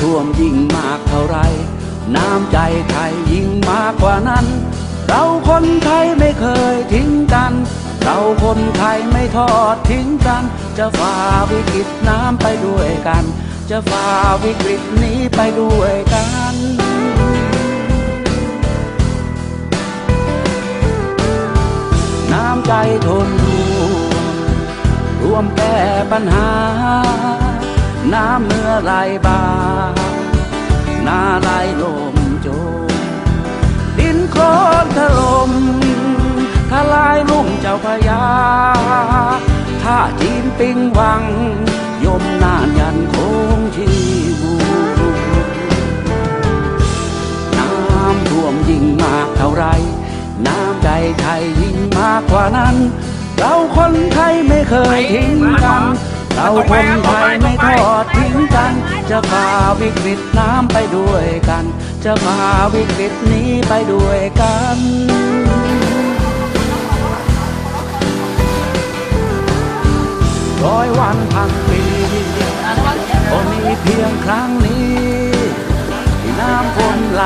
ท่วมยิงมากเท่าไร น้ำใจไทยยิ่งมากกว่านั้น เราคนไทยไม่เคยทิ้งกัน เราคนไทยไม่ทอดทิ้งกัน จะฝ่าวิกฤตน้ำไปด้วยกัน จะฝ่าวิกฤตนี้ไปด้วยกันน้ำใจทนรวมแก้ปัญหา เมื่อไหลบาหน้าไหลลมโจมดินโคลนถล่มทลายลุ่มเจ้าพยาถ้าจีนปิงวัง ยมนานยันคงชีวูน้ำท่วมยิ่งมากเท่าไร น้ำใจไทยยิ่งมากกว่านั้น เราคนไทยไม่เคยทิ้งกัน เราคนไทยไม่ทอดทิ้งกัน จะฝ่าวิกฤตน้ำไปด้วยกัน จะฝ่าวิกฤตนี้ไปด้วยกันร้อยวันพันปีก็มีเพียงครั้งนี้ที่น้ำฝนไหล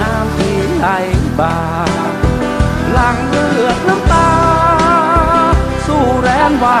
น้ำที่ไหลบ่าหลังเลือดน้ำตา สู้แรงวา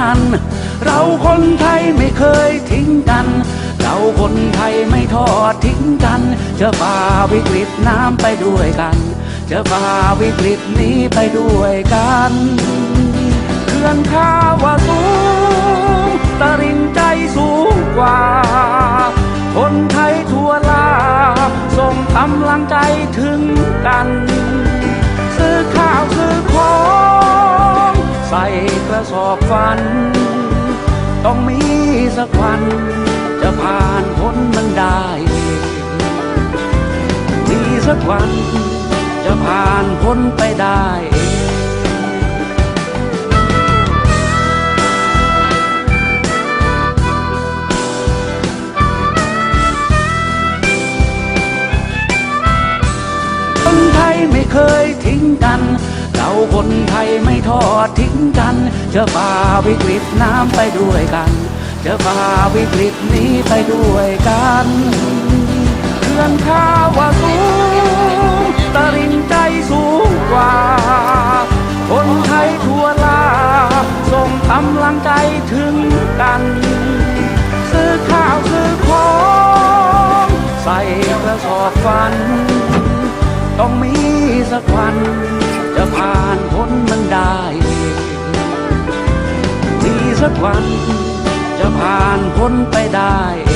นัน เราคนไทยไม่เคยทิ้งกัน เราคนไทยไม่ทอดทิ้งกันจะฝ่าวิกฤตน้ำไปด้วยกันจะฝ่าวิกฤตนี้ไปด้วยกันเขื่อนข้าวาสูงตริงใจสูงกว่า สอบฟัน ต้องมีสักวัน จะผ่านพ้นมันได้ มีสักวัน จะผ่านพ้นไปได้คนไทยไม่เคยทิ้งกัน เราคนไทยไม่ทอดทิ้งกัน จะฝ่าวิกฤตน้ำไปด้วยกัน จะฝ่าวิกฤตนี้ไปด้วยกันเขื่อนข้าวาสูงตริงใจสูงกว่า คนไทยทั่วลาส่งกำลังใจถึงกัน ซื้อข้าวซื้อของใส่กระสอบฟัน ต้องมีสักวัน ผ่านพ้นมันได้มีสักวันจะผ่านพ้นไปได้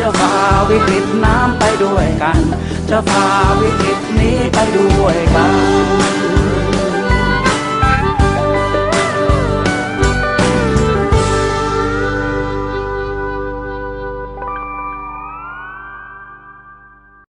จะฝ่าวิกฤตน้ำไปด้วยกัน จะฝ่าวิกฤตนี้ไปด้วยกัน